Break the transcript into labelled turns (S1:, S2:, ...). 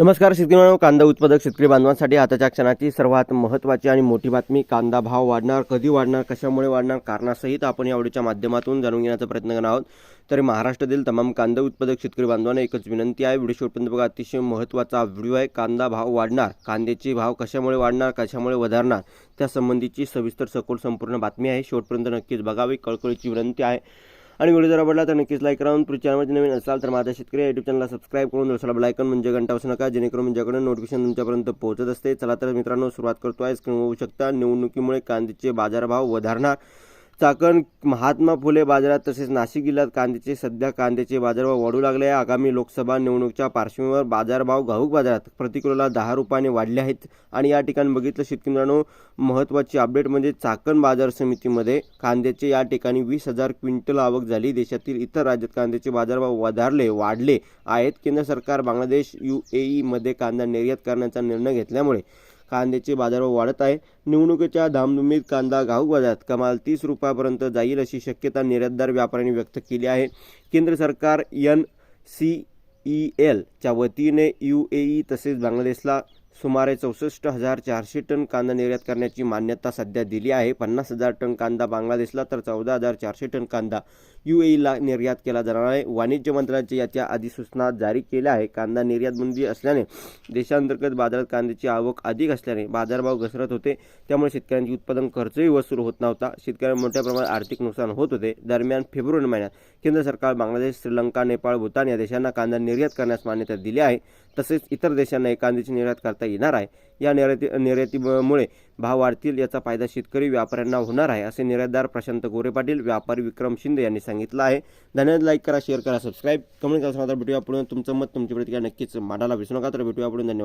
S1: नमस्कार शेतकरी बांधव, कांदा उत्पादक शेतकरी बांधवांसाठी आताच्या क्षणाची सर्वात महत्त्वाची आणि मोठी बातमी कांदा भाव वाढणार कधी वाढणार कशामुळे वाढणार कारणासहित आपण या आवडीच्या माध्यमातून जाणून घेण्याचा प्रयत्न करणार आहोत. तरी महाराष्ट्रातील तमाम कांदा उत्पादक शेतकरी बांधवांना एकच विनंती आहे व्हिडिओ शेवटपर्यंत बघा अतिशय महत्त्वाचा व्हिडिओ आहे कांदा भाव वाढणार कांद्याचे भाव कशामुळे वाढणार कशामुळे वधारणार त्यासंबंधीची सविस्तर सखोल संपूर्ण बातमी आहे. शेवटपर्यंत नक्कीच बघावी कळकळीची विनंती आहे. आणि व्हिडिओ जर आवडला तर नक्कीच लाईक करा. पुढच्या चॅनलमध्ये नवीन असाल तर माझ्या शेतकरी युट्यूब चॅनलला सबस्क्राईब करून दुसरा बेलायकन म्हणजे घंटा असू नका जेणेकरून माझ्याकडून नोटिफिकेशन तुमच्यापर्यंत पोहोचत असते. चला तर मित्रांनो सुरुवात करतो. आहे स्क्रीन होऊ शकता. निवडणुकीमुळे कांद्याचे बाजारभाव वधारणार. चाकण महात्मा फुले बाजारात तसेच नाशिक जिल्ह्यात कांद्याचे सध्या कांद्याचे बाजारभाव वाढू लागले आहे. आगामी लोकसभा निवडणुकीच्या पार्श्वभूमीवर बाजारभाव घाऊक बाजारात प्रतिकिलोला दहा रुपयाने वाढले आहेत. आणि या ठिकाणी बघितलं शेतकरी मित्रांनो महत्त्वाची अपडेट म्हणजे चाकण बाजार समितीमध्ये कांद्याचे या ठिकाणी वीस हजार क्विंटल आवक झाली. देशातील इतर राज्यात कांद्याचे बाजारभाव वधारले वाढले आहेत. केंद्र सरकार बांगलादेश यू ए ईमध्ये कांदा निर्यात करण्याचा निर्णय घेतल्यामुळे कांद्याचे बाजारभाव वाढत आहे. निवडणुकीच्या धामधुमीत कांदा घाऊक बाजारात कमाल तीस रुपयापर्यंत जाईल अशी शक्यता निर्यातदार व्यापाऱ्यांनी व्यक्त केली आहे. केंद्र सरकार एन सी ई एलच्या वतीने यू ए ई तसेच बांगलादेशला सुमारे चौसष्ट हजार चारशे टन कांदा निर्यात करण्याची मान्यता सध्या दिली आहे. पन्नास हजार टन कांदा बांगलादेशला तर चौदा हजार चारशे टन कांदा यू ईला निर्यात केला जाणार आहे. वाणिज्य मंत्रालयाच्या याच्या अधिसूचना जारी केल्या आहे. कांदा निर्यात बंदी असल्याने देशांतर्गत बाजारात कांद्याची आवक अधिक असल्याने बाजारभाव घसरत होते. त्यामुळे शेतकऱ्यांची उत्पादन खर्चही वसूल होत नव्हता. शेतकऱ्यांना मोठ्या प्रमाणात आर्थिक नुकसान होत होते. दरम्यान फेब्रुवारी महिन्यात केंद्र सरकार बांगलादेश श्रीलंका नेपाळ भूतान या देशांना कांदा निर्यात करण्यास मान्यता दिली आहे. तसेच इतर देशांना कांद्याची निर्यात करता येणार आहे. या निर्याती निर्यातीमुळे भाव वाढतील याचा फायदा शेतकरी व्यापाऱ्यांना होणार आहे असे निर्यातदार प्रशांत गोरे पाटील व्यापारी विक्रम शिंदे यांनी सांगितलं आहे. धन्यवाद लाईक करा शेअर करा सबस्क्राईब कमेंट करा भेटूया पुढे. तुमचं मत तुमची प्रतिक्रिया नक्कीच मांडायला विसरू नका. तर भेटूया पुढे. धन्यवाद.